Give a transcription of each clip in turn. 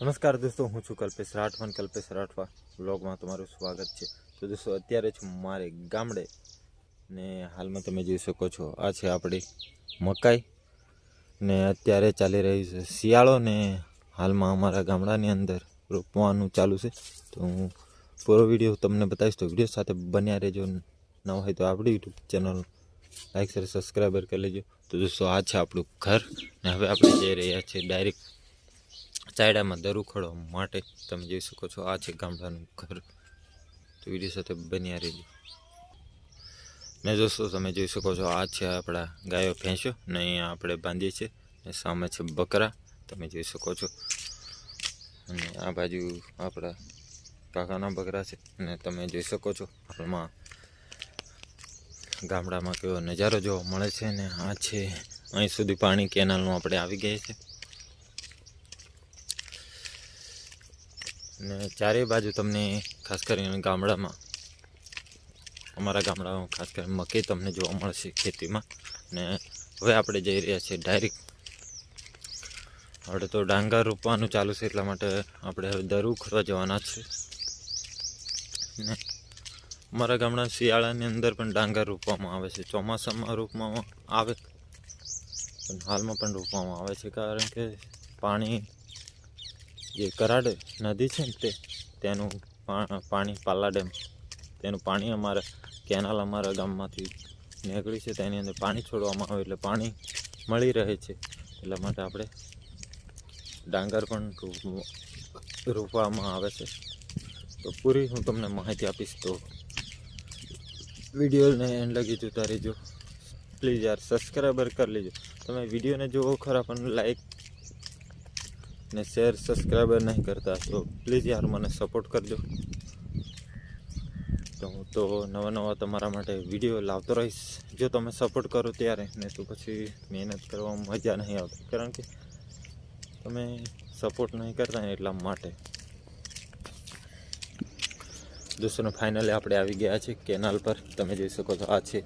નમસ્કાર દોસ્તો, હું છું કલ્પેશ રાઠવાન. કલ્પેશ રાઠવા બ્લોગમાં તમારું સ્વાગત છે. તો દોસ્તો, અત્યારે છું મારે ગામડે ને હાલમાં તમે જોઈ શકો છો, આ છે આપણી મકાઈ ને અત્યારે ચાલી રહ્યું છે શિયાળો ને હાલમાં અમારા ગામડાની અંદર રોપવાનું ચાલુ છે. તો હું પૂરો વીડિયો તમને બતાવીશ. તો વીડિયો સાથે બન્યા રહેજો. ન હોય તો આપણી YouTube channel like share, subscriber કરી લેજો. તો દોસ્તો, આ છે આપણું ઘર ને હવે આપણે જઈ રહ્યા છીએ ડાયરેક્ટ ચાયડામાં દર માટે તમે જોઈ શકો છો, આ છે ગામડાનું ઘર. તો વીડિયો સાથે બન્યા રહેજો. ને દોસ્તો, તમે જોઈ શકો છો, આ છે આપણા ગાયો ભેંસો, ને અહીંયા આપણે બાંધીએ છીએ સામે છે બકરા, તમે જોઈ શકો છો. અને આ બાજુ આપણા કાકાના બકરા છે અને તમે જોઈ શકો છો, હાલમાં ગામડામાં કેવો નજારો જોવા મળે છે, ને આ છે અહીં સુધી પાણી કેનાલનું આપણે આવી ગયા છે ને ચારેય બાજુ તમને ખાસ કરીને ગામડામાં, અમારા ગામડામાં ખાસ કરીને મકઈ તમને જોવા મળશે ખેતીમાં. ને હવે આપણે જઈ રહ્યા છીએ ડાયરેક્ટ હવે તો ડાંગર રોપવાનું ચાલુ છે એટલા માટે આપણે હવે દરુ ઉખડવા જવાના છે. ને અમારા ગામડા શિયાળાની અંદર પણ ડાંગર રોપવામાં આવે છે. ચોમાસામાં રોપવામાં આવે. પણ હાલમાં પણ રોપવામાં આવે છે કારણ કે પાણી જે કરાડ નદી છે ને તે, તેનું પાણી પાલા ડેમ. તેનું પાણી અમારા કેનાલ અમારા ગામમાંથી નીકળી છે, તેની અંદર પાણી છોડવામાં આવે એટલે પાણી મળી રહે છે. એટલા માટે આપણે ડાંગર પણ રોપ- રોપવામાં આવે છે. તો પૂરી હું તમને માહિતી આપીશ તો વિડીયોને એન્ડ લગી જોતા રહેજો. પ્લીઝ યાર, સબસ્ક્રાઈબર કરી લેજો. તમે વિડીયોને જુઓ ખરા, પણ લાઈક ને શેર સબસ્ક્રાઈબર નહીં કરતા, તો પ્લીઝ યાર મને સપોર્ટ કરજો. તો હું તો નવા નવા તમારા માટે વીડિયો લાવતો રહીશ. જો તમે સપોર્ટ કરો ત્યારે, ને તો પછી મહેનત કરવામાં મજા નહીં આવતી. કારણ કે તમે સપોર્ટ નહીં કરતા એટલા માટે. દોસ્તોને ફાઇનલી આપણે આવી ગયા છે કેનાલ પર. તમે જોઈ શકો છો, આ છે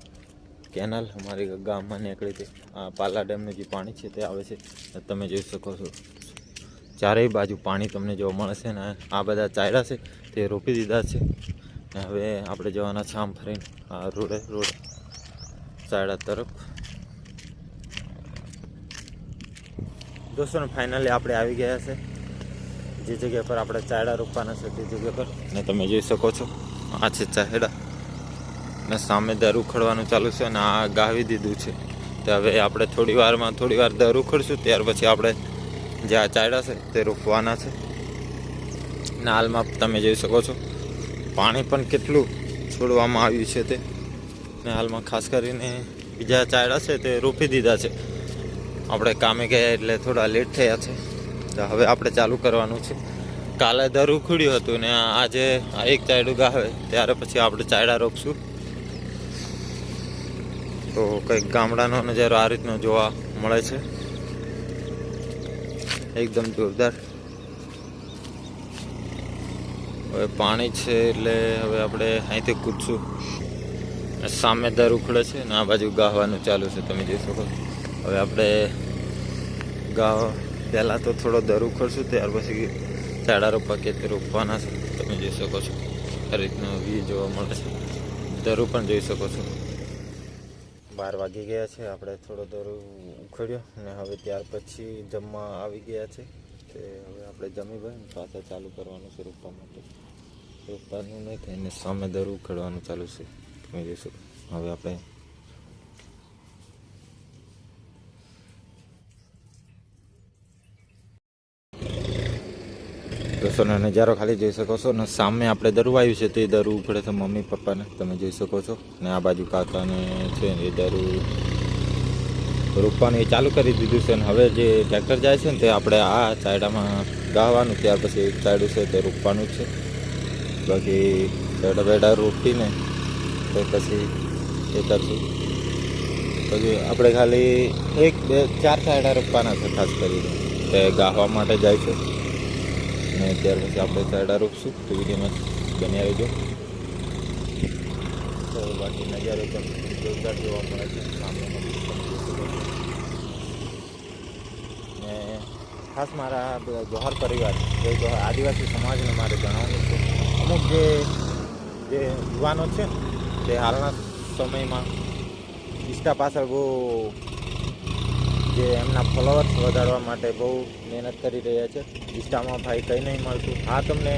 કેનાલ અમારી ગામમાં નીકળી હતી આ પાલા ડેમનું જે પાણી છે તે આવે છે. તમે જોઈ શકો છો. ચારેય બાજુ પાણી તમને જોવા મળશે ને આ બધા ચાયડા છે, તે રોપી દીધા છે. ને હવે આપણે જવાના છે આમ ફરીને, આ રોડે, રોડ ચાયડા તરફ. દોસ્તોને ફાઇનલી આપણે આવી ગયા છે. જે જગ્યા પર આપણે ચાયડા રોપવાના છે, તે જગ્યા પર. ને તમે જોઈ શકો છો, આ છે ચાયડા. ને સામે દર ઉખડવાનું ચાલુ છે અને આ ગાવી દીધું છે. તો હવે આપણે થોડી વારમાં થોડી વાર દર ઉખડશું, ત્યાર પછી આપણે જે આ ચાયડા છે, તે રોપવાના છે. નાલમાં તમે જોઈ શકો છો, પાણી પણ કેટલું છોડવામાં આવ્યું છે તે. ને હાલમાં ખાસ કરીને બીજા ચાયડા છે, તે રોપી દીધા છે. આપણે કામે ગયા એટલે થોડા લેટ થયા છે. તો હવે આપણે ચાલુ કરવાનું છે. કાલે દર ઉખડ્યું હતું ને આજે એક ચાયડું ગાવે ત્યારે પછી આપણે ચાયડા રોપશું. તો કંઈક ગામડાનો નજારો આ રીતનો જોવા મળે છે. એકદમ જોરદાર. હવે પાણી છે એટલે હવે આપણે અહીંથી કૂદશું. સામે દર ઉખડે છે અને આ બાજુ ગાવાનું ચાલુ છે, તમે જોઈ શકો. હવે આપણે ગાવ પહેલાં તો થોડો દર ઉખડશું, ત્યાર પછી ચાડા રોપવા કે તે રોપવાના છે, તમે જોઈ શકો છો. આ રીતનો વ્યૂ જોવા મળે છે. દરું પણ જોઈ શકો છો. બાર વાગી ગયા છે. આપણે થોડો દરો ઉખડ્યો અને હવે ત્યાર પછી જમવા આવી ગયા છે. તે હવે આપણે જમી ભાઈ પાછા ચાલુ કરવાનું છે રૂપા માટે. રૂપાનું નહીં થઈને સામે દર ઉખડવાનું ચાલુ છે. તમે જોઈ હવે આપણે દોસ્તોનો નજારો ખાલી જોઈ શકો છો ને સામે આપણે દરુ આવ્યું છે તે દરુ ઉખડે છે મમ્મી, પપ્પાને. તમે જોઈ શકો છો. ને આ બાજુ કાકાને છે એ દરુ રોપવાનું એ ચાલુ કરી દીધું છે અને હવે જે ટ્રેક્ટર જાય છે ને તે આપણે આ ચાયડામાં ગાવાનું, ત્યાર પછી એક ચાયડું છે તે રોપવાનું છે. બાકી ચાયડા બેડા રોપીને તો પછી એ કરશું. પછી આપણે ખાલી એક બે ચાર ચાયડા રોપવાના છે ખાસ કરીને. તે ગાવા માટે જાય છે. ને ત્યાર પછી આપણે ચાયડા રોપશું તો વિડીયોમાં બન્યા રહેજો. તો બાકી નજારો પણ જોરદાર જોવા મળે છે. ને ખાસ મારા બધા જોહર પરિવાર, જે જોહર આદિવાસી સમાજને મારે જણાવવાનું છે, અમુક જે જે યુવાનો છે, તે હાલના સમયમાં ઇન્સ્ટા પાછળ બહુ જે એમના ફોલોઅર્સ વધારવા માટે બહુ મહેનત કરી રહ્યા છે. ઇન્સ્ટામાં ભાઈ કંઈ નહીં મળતું. હા, તમને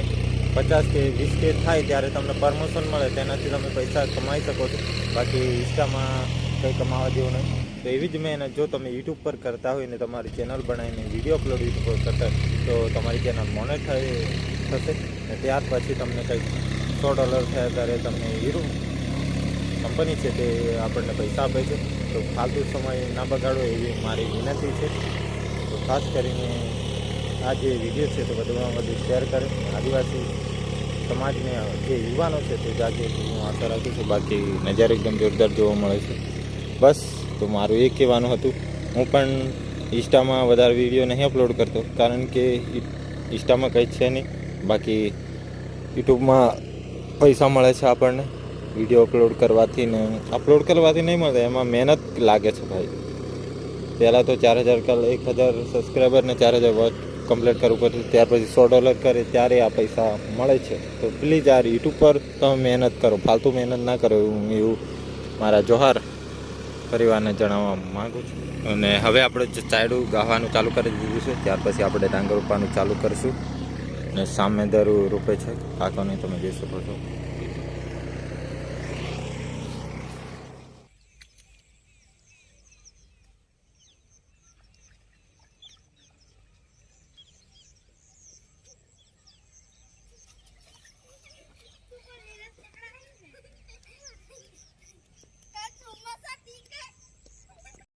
પચાસ કે વીસ કે થાય ત્યારે તમને પરમોશન મળે, તેનાથી તમે પૈસા કમાઈ શકો છો. બાકી ઇન્સ્ટામાં કંઈ કમાવા જેવું નહીં. તો એવી જ મહેનત જો તમે યુટ્યુબ પર કરતા હોય ને, તમારી ચેનલ બનાવીને વીડિયો અપલોડ યુટ્યુબ પર કરતા તો તમારી ચેનલ મોનેટાઈઝ થશે ને ત્યાર પછી તમને કંઈક સો ડોલર થયા ત્યારે તમને હીરો કંપની છે તે આપણને પૈસા આપે છે. તો ફાલતુ સમય ના બગાડો એવી મારી વિનંતી છે. તો ખાસ કરીને આ જે વીડિયો છે તો વધુમાં વધુ શેર કરે. આદિવાસી સમાજને જે યુવાનો છે તે જાગે હું આશા રાખું છું. બાકી નજારો એકદમ જોરદાર જોવા મળે છે. બસ, તો મારું એ કહેવાનું હતું. હું પણ ઇન્સ્ટામાં વધારે વીડિયો નહીં અપલોડ કરતો, કારણ કે ઇન્સ્ટામાં કંઈ છે નહીં. બાકી યુટ્યુબમાં પૈસા મળે છે આપણને. વીડિયો અપલોડ કરવાથી ને અપલોડ કરવાથી નહીં મળે, એમાં મહેનત લાગે છે ભાઈ. પહેલાં તો ચાર હજાર કાલ એક હજાર સબસ્ક્રાઈબર ને ચાર હજાર વોચ કમ્પ્લીટ કરવું પડે ત્યાર પછી સો ડોલર કરે, ત્યારે આ પૈસા મળે છે. તો પ્લીઝ યાર યુટ્યુબ પર તમે મહેનત કરો, ફાલતુ મહેનત ના કરો એવું એવું મારા જોહાર પરિવારને જણાવવા માગું છું. અને હવે આપણે ચાયડું ગાવાનું ચાલુ કરી દીધું છે, ત્યાર પછી આપણે ડાંગર રોપવાનું ચાલુ કરીશું. અને સામે દર રૂપે છે કાકોને તમે જોઈ શકો છો.